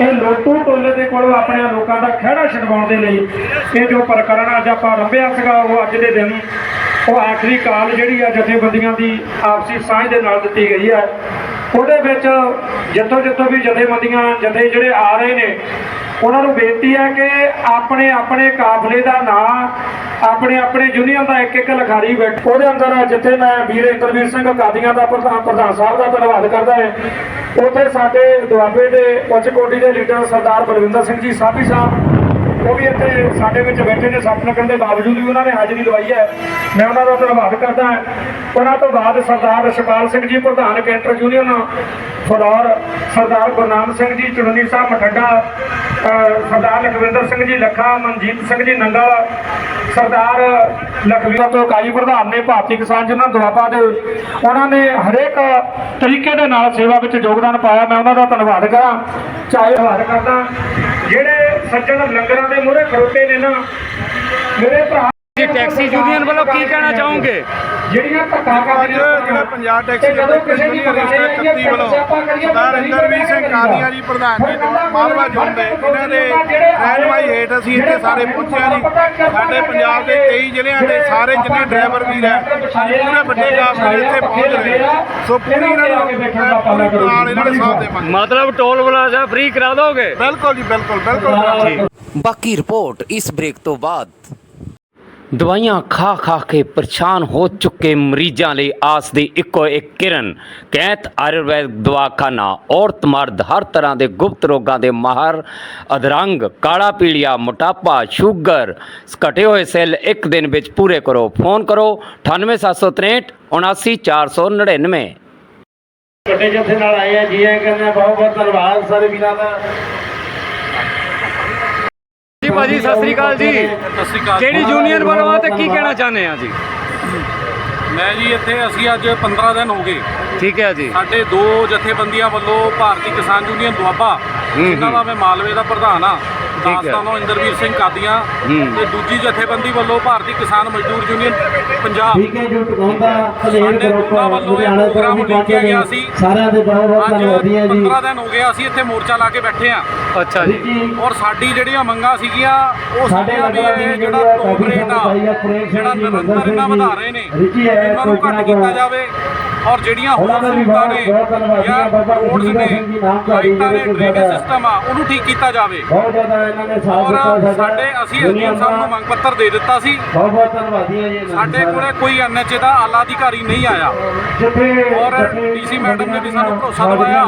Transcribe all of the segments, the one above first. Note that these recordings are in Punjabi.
ਇਹ ਲੋਟੂ ਟੋਲੇ ਦੇ ਕੋਲੋਂ ਆਪਣੇ ਲੋਕਾਂ ਦਾ ਖਹਿੜਾ ਛਡਵਾਉਣ ਦੇ ਲਈ ਇਹ ਜੋ ਪ੍ਰਕਰਣ ਅੱਜ ਆਪਾਂ ਰੰਭਿਆ ਸੀਗਾ, ਉਹ ਅੱਜ ਦੇ ਦਿਨ ਉਹ ਆਖਰੀ ਕਾਲ ਜਿਹੜੀ ਆ ਜਥੇਬੰਦੀਆਂ ਦੀ ਆਪਸੀ ਸਾਂਝ ਦੇ ਨਾਲ ਦਿੱਤੀ ਗਈ ਹੈ ਉਹਦੇ ਵਿੱਚ ਜਿੱਥੋਂ ਜਿੱਥੋਂ ਵੀ ਜਥੇਬੰਦੀਆਂ, ਜਥੇ ਜਿਹੜੇ ਆ ਰਹੇ ਨੇ ਉਹਨਾਂ ਨੂੰ ਬੇਨਤੀ ਹੈ ਕਿ ਆਪਣੇ ਆਪਣੇ ਕਾਫਲੇ ਦਾ ਨਾਂ, ਆਪਣੇ ਆਪਣੇ ਯੂਨੀਅਨ ਦਾ ਇੱਕ ਇੱਕ ਲਿਖਾਰੀ ਬੈਠ ਉਹਦੇ ਅੰਦਰ ਜਿੱਥੇ ਮੈਂ ਵੀਰ ਇੰਦਰਵੀਰ ਸਿੰਘ ਕਾਦੀਆਂ ਦਾ ਪ੍ਰਧਾਨ ਪ੍ਰਧਾਨ ਸਾਹਿਬ ਦਾ ਧੰਨਵਾਦ ਕਰਦਾ ਹੈ, ਉੱਥੇ ਸਾਡੇ ਦੁਆਬੇ ਦੇ ਉੱਚ ਕੋਟੀ ਦੇ ਲੀਡਰ ਸਰਦਾਰ ਬਲਵਿੰਦਰ ਸਿੰਘ ਜੀ, ਸਾਬੀ ਸਾਹਿਬ ਉਹ ਵੀ ਇੱਥੇ ਸਾਡੇ ਵਿੱਚ ਬੈਠੇ ਨੇ ਸੱਟ ਲੱਗਣ ਦੇ ਬਾਵਜੂਦ ਵੀ ਉਹਨਾਂ ਨੇ ਹਾਜ਼ਰੀ ਲਵਾਈ ਹੈ। ਮੈਂ ਉਹਨਾਂ ਦਾ ਧੰਨਵਾਦ ਕਰਦਾ ਹਾਂ। ਉਹਨਾਂ ਤੋਂ ਬਾਅਦ ਸਰਦਾਰ ਰਸ਼ਪਾਲ ਸਿੰਘ ਜੀ, ਪ੍ਰਧਾਨ ਕੈਂਟਰ ਯੂਨੀਅਨ, ਫਲੋਰ ਸਰਦਾਰ ਗੁਰਨਾਮ ਸਿੰਘ ਜੀ ਚੁਣਨੀ ਸਾਹਿਬ ਮਠੱਡਾ ਸਰਦਾਰ ਲਖਵਿੰਦਰ ਸਿੰਘ ਜੀ, ਲੱਖਾ, ਮਨਜੀਤ ਸਿੰਘ ਜੀ, ਨੰਗਲ, ਸਰਦਾਰ ਲਖਵੀਰ ਤੋਂ ਇਕਾਈ ਪ੍ਰਧਾਨ ਨੇ, ਭਾਰਤੀ ਕਿਸਾਨ ਯੂਨੀਅਨ ਦੁਆਬਾ ਦੇ ਉਹਨਾਂ ਨੇ ਹਰੇਕ ਤਰੀਕੇ ਦੇ ਨਾਲ ਸੇਵਾ ਵਿੱਚ ਯੋਗਦਾਨ ਪਾਇਆ। ਮੈਂ ਉਹਨਾਂ ਦਾ ਧੰਨਵਾਦ ਕਰਾਂ। ਚਾਹੇ ਧੰਨਵਾਦ ਕਰਦਾ। ਜਿਹੜੇ ਸੱਜਣ ਲੰਗਰਾਂ ਦੇ ਮੂਹਰੇ ਖੜੋਤੇ ਨੇ ਨਾ। ਮੇਰੇ ਭਰਾ ਟੈਕਸੀ ਯੂਨੀਅਨ ਵੱਲੋਂ ਕੀ ਕਹਿਣਾ ਚਾਹੋਗੇ? ਜਿਹੜੀਆਂ ਧੱਕਾ ਕਰਦੀਆਂ ਜਿਹੜਾ ਪੰਜਾਬ ਟੈਕਸੀ ਯੂਨੀਅਨ ਰਜਿਸਟਰ 31 ਵੱਲੋਂ ਸਰਦਾਰ ਇੰਦਰਵੀਰ ਸਿੰਘ ਕਾਦੀਆਂ ਜੀ ਪ੍ਰਧਾਨ ਜੀ ਤੋਂ ਮਾਲਵਾ ਜ਼ੋਨ ਦੇ ਇਹਨਾਂ ਦੇ ਰਹਿਨਮਾਈ ਹੇਠ ਅਸੀਂ ਇੱਥੇ ਸਾਰੇ ਪਹੁੰਚਿਆ ਜੀ। ਸਾਡੇ ਪੰਜਾਬ ਦੇ ਕਈ ਜ਼ਿਲ੍ਹਿਆਂ ਦੇ ਸਾਰੇ ਜਿੰਨੇ ਡਰਾਈਵਰ ਵੀਰ ਹੈ ਪੂਰੇ ਵੱਡੇ ਕਾਫਲੇ ਇੱਥੇ ਪਹੁੰਚ ਰਹੇ। ਸੋ ਪੂਰੀ ਇਹਨਾਂ ਨੂੰ ਨਾਲ ਇਹਨਾਂ ਦੇ ਸਾਥ ਦੇਵਾਂਗੇ। ਮਤਲਬ ਟੋਲ ਪਲਾਜ਼ਾ ਫ੍ਰੀ ਕਰਾ ਦੋਗੇ? ਬਿਲਕੁਲ ਜੀ ਬਿਲਕੁਲ ਬਿਲਕੁਲ। ਬਾਕੀ ਰਿਪੋਰਟ ਇਸ ਬ੍ਰੇਕ ਤੋਂ ਬਾਅਦ। ਦਵਾਈਆਂ ਖਾ ਖਾ ਕੇ ਪਰੇਸ਼ਾਨ ਹੋ ਚੁੱਕੇ ਮਰੀਜ਼ਾਂ ਲਈ ਆਸ ਦੀ ਇੱਕੋ ਇੱਕ ਕਿਰਨ ਕੈਂਤ ਆਯੁਰਵੈਦ ਦਵਾਖਾਨਾ, ਔਰਤ ਮਰਦ ਹਰ ਤਰ੍ਹਾਂ ਦੇ ਗੁਪਤ ਰੋਗਾਂ ਦੇ ਮਾਹਰ, ਅਧਰੰਗ, ਕਾਲਾ ਪੀਲੀਆ, ਮੋਟਾਪਾ, ਸ਼ੂਗਰ, ਘਟੇ ਹੋਏ ਸੈੱਲ ਇੱਕ ਦਿਨ ਵਿੱਚ ਪੂਰੇ ਕਰੋ। ਫੋਨ ਕਰੋ 98763 79499 ਵੱਡੇ ਜਥੇ ਨਾਲ ਆਏ ਆ, ਜੀ ਆਇਆਂ ਕਹਿੰਦੇ ਬਹੁਤ ਬਹੁਤ ਧੰਨਵਾਦ ਸਾਰੇ ਵੀਰਾਂ ਦਾ। ਜੀ ਭਾਜੀ ਸਤਿ ਸ੍ਰੀ ਅਕਾਲ ਜੀ। ਸਤਿ ਸ਼੍ਰੀ ਅਕਾਲ। ਕਿਹੜੀ ਯੂਨੀਅਨ ਵੱਲੋਂ ਆ ਤੇ ਕੀ ਕਹਿਣਾ ਚਾਹੁੰਦੇ ਆ ਜੀ? ਮੈਂ ਜੀ ਇੱਥੇ ਅਸੀਂ ਅੱਜ 15 ਦਿਨ ਹੋ ਗਏ। ਠੀਕ ਹੈ ਜੀ। ਸਾਡੇ ਦੋ ਜਥੇਬੰਦੀਆਂ ਵੱਲੋਂ ਭਾਰਤੀ ਕਿਸਾਨ ਯੂਨੀਅਨ ਦੁਆਬਾ ਜਿਨ੍ਹਾਂ ਦਾ ਮੈਂ ਮਾਲਵੇ ਦਾ ਪ੍ਰਧਾਨ ਆ ਦਾਸਤਾਨੋਂ ਇੰਦਰਵੀਰ ਸਿੰਘ ਕਾਦੀਆਂ ਹੂੰ। ਤੇ ਦੂਜੀ ਜਥੇਬੰਦੀ ਵੱਲੋਂ ਭਾਰਤੀ ਕਿਸਾਨ ਮਜ਼ਦੂਰ ਯੂਨੀਅਨ ਪੰਜਾਬ। ਠੀਕ ਹੈ ਜੋ ਟਿਕਾਉਂਦਾ ਹਲੇਰ ਸਾਡੇ ਗਰੁੱਪ ਦੋਨਾਂ ਵੱਲੋਂ ਇਹ ਲੁਧਿਆਣਾ ਤੋਂ ਪ੍ਰੋਗਰਾਮ ਪਹੁੰਚੇ ਗਿਆ ਸੀ। ਸਾਰਿਆਂ ਦੇ ਬਹੁਤ ਬਹੁਤ ਅੱਜ ਧੰਨਵਾਦੀ ਹੈ ਜੀ। 15 ਦਿਨ ਹੋ ਗਏ ਅਸੀਂ ਇੱਥੇ ਮੋਰਚਾ ਲਾ ਕੇ ਬੈਠੇ ਆ ਅੱਛਾ ਜੀ। ਔਰ ਸਾਡੀ ਜਿਹੜੀਆਂ ਮੰਗਾਂ ਸੀਗੀਆਂ ਉਹ ਸਾਡੇ ਦੀ ਜਿਹੜੀ ਜਿਹੜਾ ਆ ਜਿਹੜਾ ਜੀ, ਨਿਰੰਤਰ ਇਹਨਾਂ ਵਧਾ ਜੀ, ਰਹੇ ਨੇ ਇਹਨਾਂ ਨੂੰ ਘੱਟ ਕੀਤਾ ਜਾਵੇ। ਔਰ ਜਿਹੜੀਆਂ ਹੋਰ ਸਹੂਲਤਾਂ ਨੇ ਜਾਂ ਆ, ਬਾਬਾ ਰੋਡਸ ਨੇ ਲਾਈਟਾਂ ਨੇ ਜਿਹੜੇ ਡਰੇਨੇਜ ਸਿਸਟਮ ਆ ਉਹਨੂੰ ਠੀਕ ਕੀਤਾ ਜਾਵੇ ਬਹੁਤ ਜ਼ਿਆਦਾ ਇਹਨਾਂ ਨੇ ਸਾਥ ਦਿੱਤਾ ਸਾਡਾ ਅਸੀਂ ਐਸਡੀਐਮ ਸਾਹਿਬ ਨੂੰ ਮੰਗ ਪੱਤਰ ਦੇ ਦਿੱਤਾ ਸੀ ਬਹੁਤ ਬਹੁਤ ਧੰਨਵਾਦੀ ਹੈ ਜੀ ਸਾਡੇ। ਕੋਲੇ ਕੋਈ ਐਨਐਚਏ ਦਾ ਆਲਾ ਅਧਿਕਾਰੀ ਨਹੀਂ ਆਇਆ ਜਿੱਥੇ ਔਰ ਡੀਸੀ ਮੈਡਮ ਨੇ ਵੀ ਸਾਨੂੰ ਭਰੋਸਾ ਦਿਵਾਇਆ।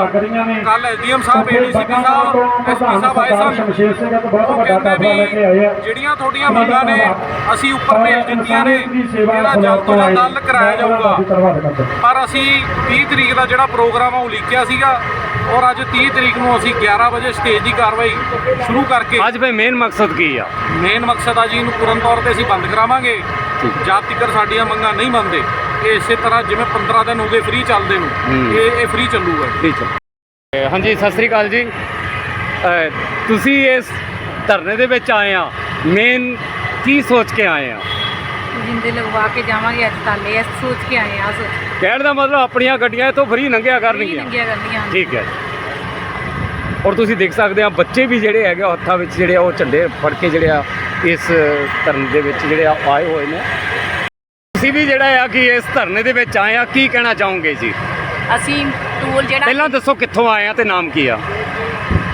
ਕੱਲ ਐਸਡੀਐਮ ਸਾਹਿਬ ਏਡੀਸੀਪੀ ਸਾਹਿਬ ਐਸਪੀ ਸਾਹਿਬ ਆਏ ਸਨ ਉਹ ਵੱਡਾ ਕਹਿੰਦੇ ਕਾਫਲਾ ਲੈ ਕੇ ਆਏ ਆ ਵੀ ਜਿਹੜੀਆਂ ਤੁਹਾਡੀਆਂ ਮੰਗਾਂ ਨੇ। ਅਸੀਂ ਉੱਪਰ ਭੇਜ ਦਿੱਤੀਆਂ ਨੇ ਖਿਲਾਫ਼ ਜਲਦ ਤੋਂ ਜਲਦ। ਹੱਲ ਕਰਾਇਆ ਜਾਊਗਾ ਪਰ ਅਸੀਂ 30 ਤਰੀਕ ਦਾ ਜਿਹੜਾ ਪ੍ਰੋਗਰਾਮ ਆ ਉਹ ਲਿਖਿਆ ਸੀਗਾ ਔਰ ਅੱਜ 30 ਤਰੀਕ ਨੂੰ ਅਸੀਂ 11 ਵਜੇ ਸਟੇਜ ਦੀ ਕਾਰਵਾਈ ਸ਼ੁਰੂ ਕਰਕੇ ਅੱਜ ਫੇ ਮੇਨ ਮਕਸਦ ਕੀ ਆ? ਮੇਨ ਮਕਸਦ ਆ ਜੀ ਇਹਨੂੰ ਪੂਰਨ ਤੌਰ ਤੇ ਅਸੀਂ ਬੰਦ ਕਰਾਵਾਂਗੇ। ਜਦ ਤੱਕ ਸਾਡੀਆਂ ਮੰਗਾਂ ਨਹੀਂ ਮੰਨਦੇ ਇਹ ਇਸੇ ਤਰ੍ਹਾਂ ਜਿਵੇਂ 15 ਦਿਨ ਹੋ ਗਏ ਫ੍ਰੀ ਚੱਲਦੇ ਨੂੰ ਹੂੰ। ਇਹ ਇਹ ਫ੍ਰੀ ਚੱਲੂਗਾ ਠੀਕ ਹੈ ਹਾਂਜੀ ਸਤਿ ਸ੍ਰੀ ਅਕਾਲ ਜੀ। ਤੁਸੀਂ ਇਸ ਧਰਨੇ ਦੇ ਵਿੱਚ ਆਏ ਆ। ਮੇਨ ਕੀ ਸੋਚ ਕੇ ਆਏ ਆ? ਜਿੰਦੇ ਲਗਵਾ ਕੇ ਜਾਵਾਂਗੇ ਅੱਜ ਤਾਲੇ ਐ ਸੋਚ ਕੇ ਆਏ ਆ ਸੋਚ ਕਹਿਣ ਦਾ ਮਤਲਬ ਆਪਣੀਆਂ ਗੱਡੀਆਂ ਇੱਥੋਂ ਫ੍ਰੀ ਲੰਘਿਆ ਕਰਨਗੀਆਂ। ਕਰਨੀਆਂ ਠੀਕ ਹੈ। ਜੀ। ਔਰ ਤੁਸੀਂ ਦੇਖ ਸਕਦੇ ਆ ਬੱਚੇ ਵੀ ਜਿਹੜੇ ਹੈਗੇ ਆ, ਹੱਥਾਂ ਵਿੱਚ ਜਿਹੜੇ ਆ ਉਹ ਝੰਡੇ ਫੜ ਕੇ ਜਿਹੜੇ ਆ ਇਸ ਧਰਨੇ ਦੇ ਵਿੱਚ ਜਿਹੜੇ ਆ ਆਏ ਹੋਏ ਨੇ। ਤੁਸੀਂ ਵੀ ਜਿਹੜਾ ਆ ਕਿ ਇਸ ਧਰਨੇ ਦੇ ਵਿੱਚ ਆਏ ਆ ਕੀ ਕਹਿਣਾ ਚਾਹੋਗੇ ਜੀ? ਅਸੀਂ ਟੂਲ ਜਿਹੜਾ ਪਹਿਲਾਂ ਦੱਸੋ ਕਿੱਥੋਂ ਆਏ ਆ ਤੇ ਨਾਮ ਕੀ ਆ?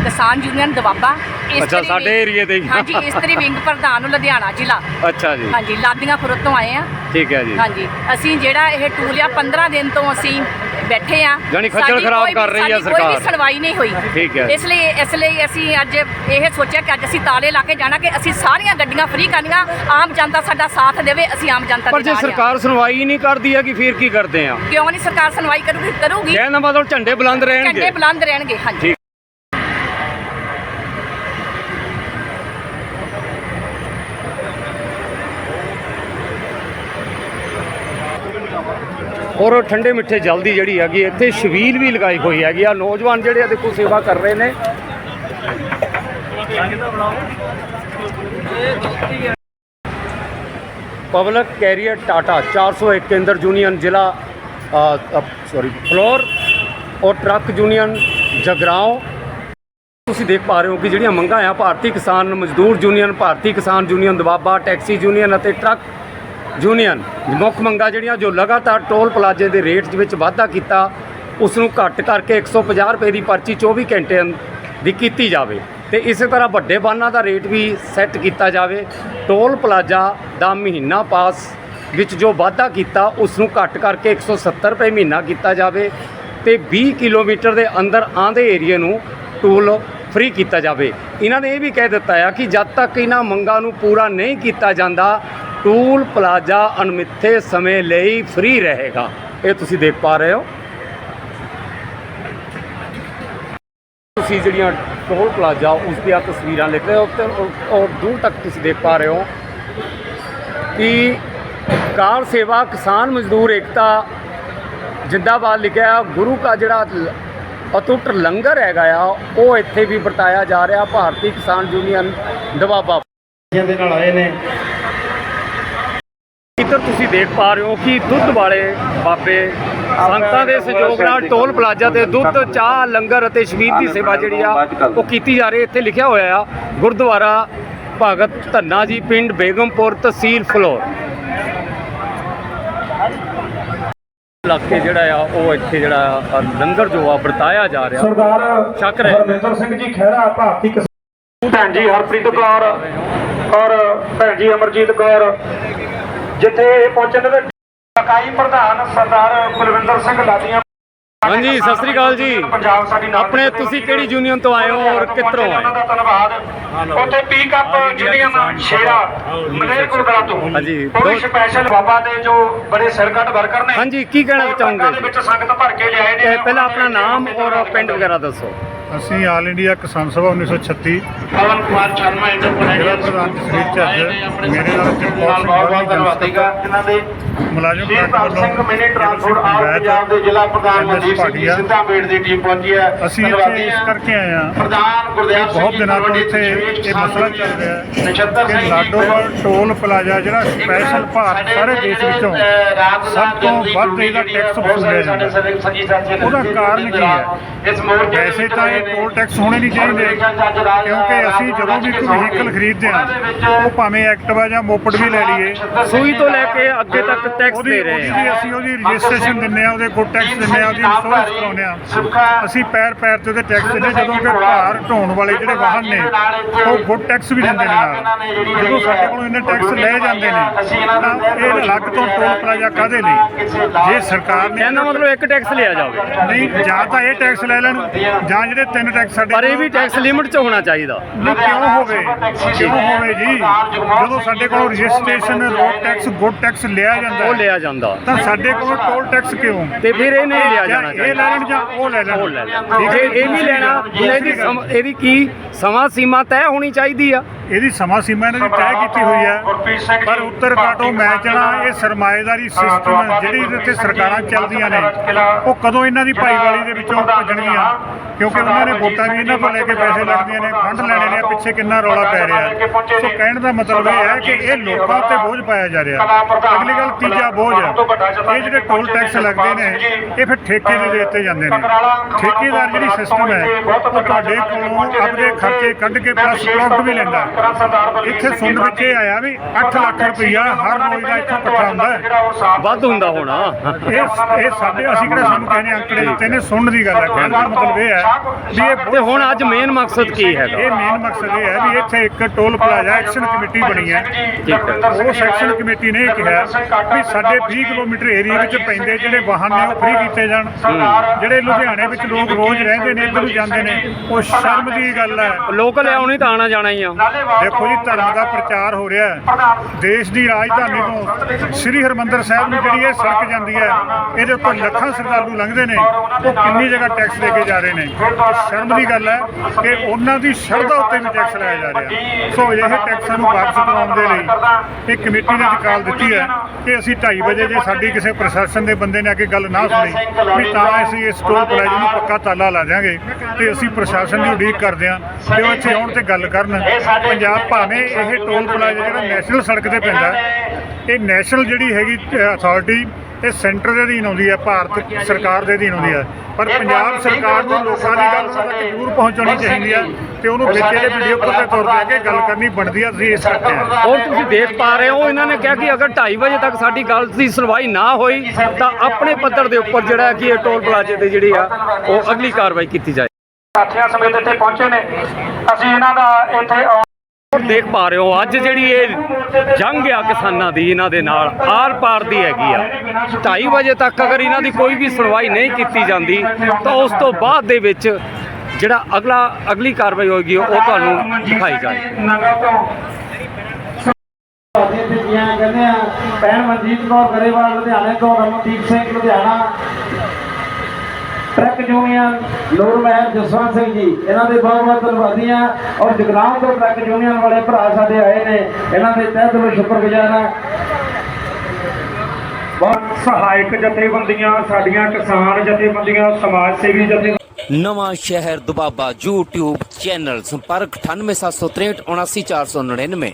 ਕਿਸਾਨ ਯੂਨੀਅਨ ਦਵਾਬਾ ਅੱਛਾ, ਸਾਡੇ ਏਰੀਏ ਦੇ ਹੀ। ਹਾਂਜੀ ਇਸਤਰੀ ਵਿੰਗ ਪ੍ਰਧਾਨ ਲੁਧਿਆਣਾ ਜ਼ਿਲ੍ਹਾ। ਅੱਛਾ ਜੀ। ਹਾਂਜੀ ਲਾਦੀਆਂ ਖੁਰਦ ਤੋਂ ਆਏ ਆ। ਠੀਕ ਹੈ ਜੀ। ਹਾਂਜੀ ਅਸੀਂ ਜਿਹੜਾ ਇਹ ਟੂਲ ਆ 15 ਦਿਨ ਤੋਂ ਅਸੀਂ ਬੈਠੇ ਆ। ਜਾਣੀ ਖੱਜਲ ਸਾਡੀ ਖਰਾਬ ਕੋਈ ਵੀ- ਕਰ ਰਹੀ ਆ ਸਾਡੀ ਕੋਈ ਸਰਕਾਰ। ਸੁਣਵਾਈ ਨਹੀਂ ਹੋਈ। ਠੀਕ ਹੈ। ਇਸ ਲਈ ਇਸ ਲਈ ਅਸੀਂ ਅੱਜ ਇਹ ਸੋਚਿਆ ਕਿ ਅੱਜ ਅਸੀਂ ਤਾਲੇ ਲਾ ਕੇ ਜਾਣਾ ਕਿ ਅਸੀਂ ਸਾਰੀਆਂ ਗੱਡੀਆਂ ਫ੍ਰੀ ਕਰਨੀਆਂ। ਆਮ ਜਨਤਾ ਸਾਡਾ ਸਾਥ ਦੇਵੇ ਅਸੀਂ ਆਮ ਜਨਤਾ ਪਰ ਦੇ ਜੇ ਨਾਲ ਆ। ਸਰਕਾਰ ਸੁਣਵਾਈ ਨਹੀਂ ਕਰਦੀ ਹੈ ਕਿ ਫਿਰ ਕੀ ਕਰਦੇ ਆ? ਕਿਉਂ ਨਹੀਂ ਸਰਕਾਰ ਸੁਣਵਾਈ ਕਰੂਗੀ ਕਰੂਗੀ? ਕਹਿਣ ਦਾ ਮਤਲਬ ਝੰਡੇ ਬੁਲੰਦ ਝੰਡੇ ਰਹਿਣਗੇ। ਬੁਲੰਦ ਰਹਿਣਗੇ ਹਾਂਜੀ। ਔਰ ਠੰਡੇ ਮਿੱਠੇ ਜਲਦੀ ਜਿਹੜੀ ਹੈਗੀ, ਇੱਥੇ ਸ਼ਵੀਲ ਵੀ ਲਗਾਈ ਹੋਈ ਹੈਗੀ ਆ। ਨੌਜਵਾਨ ਜਿਹੜੇ ਆ ਦੇਖੋ ਸੇਵਾ ਕਰ ਰਹੇ ਨੇ। ਪਬਲਿਕ ਕੈਰੀਅਰ ਟਾਟਾ 401 ਕੇਂਦਰ ਯੂਨੀਅਨ, ਜ਼ਿਲ੍ਹਾ ਸੌਰੀ ਫਲੋਰ ਔਰ ਟਰੱਕ ਯੂਨੀਅਨ ਜਗਰਾਓ ਤੁਸੀਂ ਦੇਖ ਪਾ ਰਹੇ ਹੋ ਕਿ ਜਿਹੜੀਆਂ ਮੰਗਾਂ ਆ, ਭਾਰਤੀ ਕਿਸਾਨ ਮਜ਼ਦੂਰ union, Bharti Kisan union Doaba taxi union ਅਤੇ ਟਰੱਕ ਯੂਨੀਅਨ ਮੁੱਖ ਮੰਗਾਂ ਜਿਹੜੀਆਂ ਜੋ ਲਗਾਤਾਰ ਟੋਲ ਪਲਾਜ਼ੇ ਦੇ ਰੇਟ ਵਿੱਚ ਵਾਧਾ ਕੀਤਾ, ਉਸ ਨੂੰ ਘੱਟ ਕਰਕੇ 150 ਰੁਪਏ ਦੀ ਪਰਚੀ 24 ਘੰਟੇ ਦੀ ਕੀਤੀ ਜਾਵੇ ਤੇ ਇਸੇ ਤਰ੍ਹਾਂ ਵੱਡੇ ਵਾਹਨਾਂ ਦਾ ਰੇਟ ਵੀ ਸੈੱਟ ਕੀਤਾ ਜਾਵੇ। ਟੋਲ ਪਲਾਜ਼ਾ ਦਾ ਮਹੀਨਾ ਪਾਸ ਵਿੱਚ ਜੋ ਵਾਧਾ ਕੀਤਾ, ਉਸ ਨੂੰ ਘੱਟ ਕਰਕੇ 170 ਰੁਪਏ ਮਹੀਨਾ ਕੀਤਾ ਜਾਵੇ ਤੇ 20 ਕਿਲੋਮੀਟਰ ਦੇ ਅੰਦਰ ਆਂਦੇ ਏਰੀਏ ਨੂੰ ਟੋਲ ਫ੍ਰੀ ਕੀਤਾ ਜਾਵੇ। ਇਹਨਾਂ ਨੇ ਇਹ ਵੀ ਕਹਿ ਦਿੱਤਾ ਆ ਕਿ ਜਦ ਤੱਕ ਇਹਨਾਂ ਮੰਗਾਂ ਨੂੰ ਪੂਰਾ ਨਹੀਂ ਕੀਤਾ ਜਾਂਦਾ, ਟੂਲ ਪਲਾਜ਼ਾ ਅਣਮਿੱਥੇ ਸਮੇਂ ਲਈ ਫ੍ਰੀ ਰਹੇਗਾ। ਇਹ ਤੁਸੀਂ ਦੇਖ ਪਾ ਰਹੇ ਹੋ। ਤੁਸੀਂ ਜਿਹੜੀਆਂ ਟੋਲ ਪਲਾਜ਼ਾ, ਉਸ ਦੀਆਂ ਤਸਵੀਰਾਂ ਲਿਖ ਰਹੇ ਹੋ ਤੇ ਔਰ- ਦੂਰ ਤੱਕ ਤੁਸੀਂ ਦੇਖ ਪਾ ਰਹੇ ਹੋ ਕਿ ਕਾਰ ਸੇਵਾ ਕਿਸਾਨ ਮਜ਼ਦੂਰ ਏਕਤਾ ਜਿੰਦਾਬਾਦ ਲਿਖਿਆ, ਗੁਰੂ ਕਾ ਜਿਹੜਾ ਅਟੁੱਟ ਲੰਗਰ ਹੈਗਾ ਆ ਉਹ ਇੱਥੇ ਵੀ ਵਰਤਾਇਆ ਜਾ ਰਿਹਾ ਭਾਰਤੀ ਕਿਸਾਨ ਯੂਨੀਅਨ ਦਵਾਬਾ ਦੇ ਨਾਲ ਆਏ ਨੇ। ਇੱਧਰ ਤੁਸੀਂ ਦੇਖ ਪਾ ਰਹੇ ਹੋ ਕਿ ਦੁੱਧ ਵਾਲੇ ਬਾਬੇ ਸੰਗਤਾਂ ਦੇ ਸਹਿਯੋਗ ਨਾਲ ਟੋਲ ਪਲਾਜ਼ਾ ਤੇ ਦੁੱਧ ਚਾਹ ਲੰਗਰ ਅਤੇ ਸ਼ਬੀਰ ਦੀ ਸੇਵਾ ਜਿਹੜੀ ਆ ਉਹ ਕੀਤੀ ਜਾ ਰਹੀ ਇੱਥੇ ਲਿਖਿਆ ਹੋਇਆ ਆ ਗੁਰਦੁਆਰਾ ਭਗਤ ਧੰਨਾ ਜੀ ਪਿੰਡ ਬੇਗਮਪੁਰ ਤਹਿਸੀਲ ਫਲੋਰ। ਇਲਾਕੇ ਜਿਹੜਾ ਆ ਉਹ ਇੱਥੇ ਜਿਹੜਾ ਆ, ਲੰਗਰ ਜੋ ਆ ਵਰਤਾਇਆ ਜਾ ਰਿਹਾ ਸਰਦਾਰ ਸ਼ੱਕ ਰਹੇ। ਹਰਮਿੰਦਰ ਸਿੰਘ ਜੀ ਖਹਿਰਾ ਭਾਰਤੀ ਕਿਸਾਨ ਭੈਣ ਜੀ ਹਰਪ੍ਰੀਤ ਕੌਰ ਔਰ ਭੈਣ ਜੀ ਅਮਰਜੀਤ ਕੌਰ ਜਿੱਥੇ ਇਹ ਪਹੁੰਚੇ ਨੇ ਤੇ ਇਕਾਈ ਪ੍ਰਧਾਨ ਸਰਦਾਰ ਕੁਲਵਿੰਦਰ ਸਿੰਘ ਲਾਡੀਆਂ ਹਾਂਜੀ ਸਤਿ ਸ੍ਰੀ ਅਕਾਲ ਜੀ। ਪੰਜਾਬ ਸਾਡੀ ਨਾਲ ਆਪਣੇ ਤੁਸੀਂ ਕਿਹੜੀ ਯੂਨੀਅਨ ਤੋਂ ਆਏ ਹੋ ਔਰ ਕਿੱਧਰੋਂ ਆਏ ਉਹਨਾਂ ਦਾ ਧੰਨਵਾਦ। ਉੱਥੇ pick up union Shera Malerkotla ਤੋਂ। ਹਾਂਜੀ, ਉਹ ਸਪੈਸ਼ਲ ਬਾਬਾ ਦੇ ਜੋ ਬੜੇ ਸਿਰਕੱਢ ਵਰਕਰ ਨੇ। ਹਾਂਜੀ ਕੀ ਕਹਿਣਾ ਚਾਹੋਗੇ? ਟਰੱਕਾਂ ਦੇ ਵਿੱਚ ਸੰਗਤ ਭਰ ਕੇ ਲਿਆਏ ਨੇ। ਇਹ ਪਹਿਲਾਂ ਆਪਣਾ ਨਾਮ ਔਰ ਪਿੰਡ ਵਗੈਰਾ ਦੱਸੋ। ਅਸੀਂ ਆਲ ਇੰਡੀਆ ਕਿਸਾਨ ਸਭਾ 1936 ਪਵਨ ਕੁਮਾਰ ਸ਼ਰਮਾ ਪ੍ਰਧਾਨ ਚੱਜ ਮੇਰੇ ਨਾਲ ਚਮਕੌਰ ਸਿੰਘ ਬਹੁਤ ਧੰਨਵਾਦੀਗਾ ਦੇ ਮੁਲਾਜ਼ਮ Singh mini transport all Punjab ਦੇ ਜ਼ਿਲ੍ਹਾ ਪ੍ਰਧਾਨ ਮਨਦੀਪ ਸਿੰਘ ਜੀ ਸਿੱਧਾ ਬੇੜ ਦੀ ਟੀਮ ਪਹੁੰਚੀ ਹੈ। ਅਸੀਂ ਇੱਥੇ ਧੰਨਵਾਦੀ ਇਸ ਹਾਂ। ਕਰਕੇ ਆਏ ਹਾਂ। ਪ੍ਰਧਾਨ ਗੁਰਦੇਵ ਸਿੰਘ ਬਹੁਤ ਜੀ ਦਿਨਾਂ ਤੋਂ ਤਲਵੰਡੀ ਇੱਥੇ ਤਸ਼ਵੀਰ ਇਹ ਮਸਲਾ ਚੱਲ ਰਿਹਾ ਹੈ ਨਛੱਤਰ ਸਿੰਘ ਕਿ ਜੀ ਲਾਡੋਵਾਲ ਟੋਲ ਪਲਾਜ਼ਾ ਜਿਹੜਾ ਸਪੈਸ਼ਲ ਭਾਰਤ ਸਾਰੇ ਦੇਸ਼ ਵਿੱਚੋਂ ਸਭ ਤੋਂ ਵੱਧ ਇਹਦਾ ਟੈਕਸ ਵਸੂਲਿਆ ਜਾਂਦਾ ਹੈ। ਉਹਦਾ ਕਾਰਨ ਕੀ ਹੈ? ਇਸ ਮੋਰਚੇ ਵੈਸੇ ਤਾਂ ਇਹ ਟੋਲ ਟੈਕਸ ਹੋਣੇ ਨਹੀਂ ਚਾਹੀਦੇ ਕਿਉਂਕਿ ਅਸੀਂ ਜਦੋਂ ਵੀ ਕੋਈ ਵਹੀਕਲ ਖਰੀਦਦੇ ਹਾਂ ਉਹ ਭਾਵੇਂ ਐਕਟਿਵਾ ਜਾਂ ਮੋਪੜ ਵੀ ਲੈ ਲਈਏ ਸੂਈ ਤੋਂ ਲੈ ਕੇ ਅੱਗੇ ਤੱਕ ਟੈਕਸ ਦੇ ਰਹੇ ਆ ਅਸੀਂ ਉਹਦੀ ਰਜਿਸਟ੍ਰੇਸ਼ਨ ਦਿੰਨੇ ਆ ਉਹਦੇ ਗੁੱਡ ਟੈਕਸ ਦਿੰਨੇ ਆ ਉਹਦੀ ਇੰਸ਼ੋਰੈਂਸ ਕਰਾਉਂਦੇ ਆ ਅਸੀਂ ਪੈਰ ਪੈਰ ਤੇ ਉਹਦੇ ਟੈਕਸ ਦਿੰਦੇ ਜਦੋਂ ਕਿ ਭਾਰ ਢੋਣ ਵਾਲੇ ਜਿਹੜੇ ਵਾਹਨ ਨੇ ਉਹ ਗੁੱਡ ਟੈਕਸ ਵੀ ਦਿੰਦੇ ਨੇ ਨਾਲ। ਜਦੋਂ ਸਾਡੇ ਕੋਲੋਂ ਇੰਨੇ ਟੈਕਸ ਲੈ ਜਾਂਦੇ ਨੇ ਇਹ ਅਲੱਗ ਤੋਂ ਟੋਲ ਪਲਾਜ਼ਾ ਕਾਦੇ ਲਈ? ਜੇ ਸਰਕਾਰ ਨੇ ਕਹਿੰਦਾ ਮਤਲਬ ਇੱਕ ਟੈਕਸ ਲਿਆ ਜਾਵੇ। ਨਹੀਂ ਜਾਂ ਤਾਂ ਇਹ ਟੈਕਸ ਲੈ ਲੈਣ ਜਾਂ ਜਿਹੜੇ ਤਿੰਨ ਟੈਕਸ ਸਾਡੇ ਪਰ ਇਹ ਵੀ ਟੈਕਸ ਲਿਮਿਟ 'ਚ ਹੋਣਾ ਚਾਹੀਦਾ। ਨਹੀਂ ਕਿਉਂ ਹੋਵੇ? ਕਿਉਂ ਹੋਵੇ ਜੀ? ਜਦੋਂ ਸਾਡੇ ਕੋਲੋਂ registration road tax good tax ਲਿਆ ਜਾਂਦਾ ਉਹ ਹੈ, ਲਿਆ ਜਾਂਦਾ। ਤਾਂ ਸਾਡੇ ਕੋਲ ਟੋਲ ਟੈਕਸ ਕਿਉਂ? ਤੇ ਫਿਰ ਇਹ ਨਹੀਂ ਲਿਆ ਜਾਂ ਜਾਣਾ ਇਹ ਲੈ ਲੈਣ ਜਾਂ ਉਹ ਲੈ ਲੈਣ? ਉਹ ਲੈ ਲੈਣ। ਠੀਕ ਹੈ ਜੇ। ਇਹ ਵੀ ਲੈਣਾ ਸਮ- ਇਹਦੀ ਕੀ ਸਮਾਂ ਸੀਮਾ ਤੈਅ ਹੋਣੀ ਚਾਹੀਦੀ ਆ। ਇਹਦੀ ਸਮਾਂ ਸੀਮਾ ਇਹਨਾਂ ਦੀ ਤੈਅ ਕੀਤੀ ਹੋਈ ਹੈ। ਪਰ ਉੱਤਰ ਕਾਟੋ ਮੈਚਣਾ ਇਹ ਸਰਮਾਏਦਾਰੀ ਸਿਸਟਮ ਜਿਹੜੀ ਇਹਦੇ ਉੱਤੇ ਸਰਕਾਰਾਂ ਚੱਲਦੀਆਂ ਨੇ ਉਹ ਕਦੋਂ ਇਹਨਾਂ ਦੀ ਭਾਈਵਾਲੀ ਦੇ ਵਿੱਚੋਂ ਭੱਜਣਗੀਆਂ ਕਿਉਂਕਿ ਉਹਨਾਂ ਨੇ ਵੋਟਾਂ ਵੀ ਇਹਨਾਂ ਤੋਂ ਲੈ ਕੇ ਪੈਸੇ ਲੱਗਦੀਆਂ ਨੇ ਫੰਡ ਲੈਣੇ ਨੇ ਪਿੱਛੇ ਕਿੰਨਾ ਰੌਲਾ ਪੈ ਰਿਹਾ ਹੈ? ਸੋ ਕਹਿਣ ਦਾ ਮਤਲਬ ਇਹ ਹੈ ਕਿ ਇਹ ਲੋਕਾਂ ਉੱਤੇ ਬੋਝ ਪਾਇਆ ਜਾ ਰਿਹਾ ਹੈ। ਅਗਲੀ ਗੱਲ ਤੀਜਾ ਬੋਝ ਹੈ। ਇਹ ਜਿਹੜੇ ਟੋਲ ਟੈਕਸ ਲੱਗਦੇ ਨੇ ਇਹ ਫਿਰ ਠੇਕੇ ਦੇ ਦਿੱਤੇ ਜਾਂਦੇ ਨੇ। ਠੇਕੇਦਾਰ ਜਿਹੜੀ ਸਿਸਟਮ ਹੈ ਉਹ ਤੁਹਾਡੇ ਕੋਲੋਂ ਆਪਣੇ ਖਰਚੇ ਕੱਢ ਕੇ ਪਲੱਸ ਪ੍ਰੋਫਿਟ ਵੀ ਲੈਂਦਾ। ਹੈ। ਇੱਥੇ ਸੁਣ ਵਿੱਚ ਇਹ ਆਇਆ ਵੀ 8 ਲੱਖ ਰੁਪਈਆ ਹਰ ਰੋਜ਼ ਦਾ ਇੱਥੋਂ ਇਕੱਠਾ ਹੁੰਦਾ ਹੈ। ਵੱਧ ਹੁੰਦਾ ਹੋਣਾ। ਇਹ ਇਹ ਸਾਡੇ ਅਸੀਂ ਕਿਹੜਾ ਸਾਨੂੰ ਕਹਿੰਦੇ ਅੰਕੜੇ ਦਿੱਤੇ ਨੇ ਸੁਣਨ ਦੀ ਗੱਲ ਹੈ ਕਹਿਣ ਦਾ ਮਤਲਬ ਇਹ ਹੈ ਵੀ ਇਹ ਤੇ ਹੁਣ ਅੱਜ ਮੇਨ ਮਕਸਦ ਕੀ ਹੈਗਾ? ਇਹ ਮੇਨ ਮਕਸਦ ਇਹ ਹੈ ਵੀ ਇੱਥੇ ਇੱਕ ਟੋਲ ਪਲਾਜ਼ਾ ਐਕਸ਼ਨ ਕਮੇਟੀ ਬਣੀ ਹੈ। ਠੀਕ ਹੈ। ਉਹ ਸੈਕਸ਼ਨ ਕਮੇਟੀ ਨੇ ਇਹ ਕਿਹਾ ਵੀ ਸਾਡੇ 20 ਕਿਲੋਮੀਟਰ ਏਰੀਆ ਵਿੱਚ ਪੈਂਦੇ ਜਿਹੜੇ ਵਾਹਨ ਨੇ ਉਹ ਫ੍ਰੀ ਕੀਤੇ ਜਾਣ। ਜਿਹੜੇ ਲੁਧਿਆਣੇ ਵਿੱਚ ਲੋਕ ਰੋਜ਼ ਰਹਿੰਦੇ ਨੇ ਇੱਧਰ ਨੂੰ ਜਾਂਦੇ ਨੇ ਉਹ ਸ਼ਰਮ ਦੀ ਗੱਲ ਹੈ। ਲੋਕਲ ਆਉਣੀ ਤਾਂ ਆਣਾ ਜਾਣਾ ਹੀ ਆ ਦੇਖੋ ਜੀ ਧਰਮ ਦਾ ਪ੍ਰਚਾਰ ਹੋ ਰਿਹਾ ਹੈ। ਦੇਸ਼ ਦੀ ਰਾਜਧਾਨੀ ਤੋਂ ਸ੍ਰੀ ਹਰਮੰਦਰ ਸਾਹਿਬ ਨੂੰ ਜਿਹੜੀ ਇਹ ਸੜਕ ਜਾਂਦੀ ਹੈ ਇਹਦੇ ਉੱਤੇ ਲੱਖਾਂ ਸ਼ਰਧਾਲੂ ਲੰਘਦੇ ਨੇ ਉਹ ਕਿੰਨੀ ਜਗ੍ਹਾ ਟੈਕਸ ਦੇ ਕੇ ਜਾ ਰਹੇ ਨੇ? ਸ਼ਰਮ ਦੀ ਗੱਲ ਹੈ ਕਿ ਉਹਨਾਂ ਦੀ ਸ਼ਰਧਾ ਉੱਤੇ ਵੀ ਟੈਕਸ ਲਾਇਆ ਜਾ ਰਿਹਾ। ਸੋ ਇਹ ਟੈਕਸਾਂ ਨੂੰ ਵਾਪਸ ਕਰਾਉਣ ਦੇ ਲਈ ਇਹ ਕਮੇਟੀ ਨੇ ਕਾਲ ਦਿੱਤੀ ਹੈ ਕਿ ਅਸੀਂ 2:30 ਵਜੇ ਜੇ ਸਾਡੀ ਕਿਸੇ ਪ੍ਰਸ਼ਾਸਨ ਦੇ ਬੰਦੇ ਨੇ ਆ ਕੇ ਗੱਲ ਨਾ ਸੁਣੀ ਵੀ ਤਾਂ ਅਸੀਂ ਇਸ ਟੋਲ ਪਲਾਜ਼ੇ ਨੂੰ ਪੱਕਾ ਤਾਲਾ ਲਾ ਦਿਆਂਗੇ ਤੇ ਅਸੀਂ ਪ੍ਰਸ਼ਾਸਨ ਦੀ ਉਡੀਕ ਕਰਦੇ ਹਾਂ ਕਿ ਉਹ ਇੱਥੇ ਆਉਣ ਤੇ ਗੱਲ ਕਰਨ। ਪੰਜਾਬ ਭਾਵੇਂ ਇਹ ਟੋਲ ਪਲਾਜ਼ਾ ਜਿਹੜਾ ਨੈਸ਼ਨਲ ਸੜਕ ਤੇ ਪੈਂਦਾ ਇਹ ਨੈਸ਼ਨਲ ਜਿਹੜੀ ਹੈਗੀ ਅਥਾਰਟੀ ਇਹ ਸੈਂਟਰ ਦੇ ਅਧੀਨ ਆਉਂਦੀ ਹੈ ਭਾਰਤ ਸਰਕਾਰ ਦੇ ਅਧੀਨ ਆਉਂਦੀ ਹੈ। ਪਰ ਪੰਜਾਬ ਸਰਕਾਰ ਨੂੰ ਲੋਕਾਂ ਦੀ ਗੱਲ ਤੱਕ ਜ਼ਰੂਰ ਪਹੁੰਚਾਉਣੀ ਚਾਹੀਦੀ ਹੈ ਤੇ ਉਹਨੂੰ ਵਿੱਚ ਇਹਦੇ ਵੀਡੀਓ ਦੇ ਤੌਰ ਤੇ ਆ ਕੇ ਗੱਲ ਕਰਨੀ ਬਣਦੀ ਹੈ ਅਸੀਂ ਇਸ ਕਰਕੇ ਹਾਂ। ਔਰ ਤੁਸੀਂ ਦੇਖ ਪਾ ਰਹੇ ਹੋ ਇਹਨਾਂ ਨੇ ਕਿਹਾ ਕਿ ਅਗਰ 2:30 ਵਜੇ ਤੱਕ ਸਾਡੀ ਗੱਲ ਦੀ ਸੁਣਵਾਈ ਨਾ ਹੋਈ ਤਾਂ ਆਪਣੇ ਪੱਧਰ ਦੇ ਉੱਪਰ ਜਿਹੜਾ ਕਿ ਇਹ ਟੋਲ ਪਲਾਜ਼ੇ ਤੇ ਜਿਹੜੀ ਆ ਉਹ ਅਗਲੀ ਕਾਰਵਾਈ ਕੀਤੀ ਜਾਏ। ਸਾਥੀਆਂ ਸਮੇਤ ਇੱਥੇ ਪਹੁੰਚੇ ਨੇ। ਅਸੀਂ ਇਹਨਾਂ ਦਾ ਇੱਥੇ ਔਰ ਦੇਖ ਪਾ ਰਹੇ ਹੋ ਅੱਜ ਜਿਹੜੀ ਇਹ ਜੰਗ ਆ ਕਿਸਾਨਾਂ ਦੀ ਇਹਨਾਂ ਦੇ ਨਾਲ ਆਰ ਪਾਰ ਦੀ ਹੈਗੀ ਆ 2:30 ਵਜੇ ਤੱਕ ਅਗਰ ਇਹਨਾਂ ਦੀ ਕੋਈ ਵੀ ਸੁਣਵਾਈ ਨਹੀਂ ਕੀਤੀ ਜਾਂਦੀ ਤਾਂ ਉਸ ਤੋਂ ਬਾਅਦ ਦੇ ਵਿੱਚ ਜਿਹੜਾ ਅਗਲਾ ਅਗਲੀ ਕਾਰਵਾਈ ਹੋਏਗੀ ਉਹ ਤੁਹਾਨੂੰ ਦਿਖਾਈ ਜਾਏ ਨਗਾ ਤੋਂ ਕਹਿੰਦੇ ਆ ਭੈਣ ਮਨਜੀਤ ਕੌਰ ਗਰੇਵਾਲ ਲੁਧਿਆਣੇ ਤੋਂ Ramandeep Singh Ludhiana truck union Nurmahal Jaswant Singh ji ਇਹਨਾਂ ਦੇ ਬਹੁਤ ਬਹੁਤ ਧੰਨਵਾਦੀਆਂ। ਔਰ ਜਗਰਾਉਂ ਤੋਂ ਟਰੱਕ ਯੂਨੀਅਨ ਵਾਲੇ ਭਰਾ ਸਾਡੇ ਆਏ ਨੇ ਇਹਨਾਂ ਦੇ ਤਹਿ ਦਿਲੋਂ ਸ਼ੁਕਰਗੁਜ਼ਾਰ ਹਾਂ। ਬਹੁਤ ਸਹਾਇਕ ਜਥੇਬੰਦੀਆਂ ਸਾਡੀਆਂ ਕਿਸਾਨ ਜਥੇਬੰਦੀਆਂ ਸਮਾਜ ਸੇਵੀ ਜਥੇ ਨਵਾਂ ਸ਼ਹਿਰ ਦੁਬਾਬਾ YouTube ਚੈਨਲ ਸੰਪਰਕ 98763 79499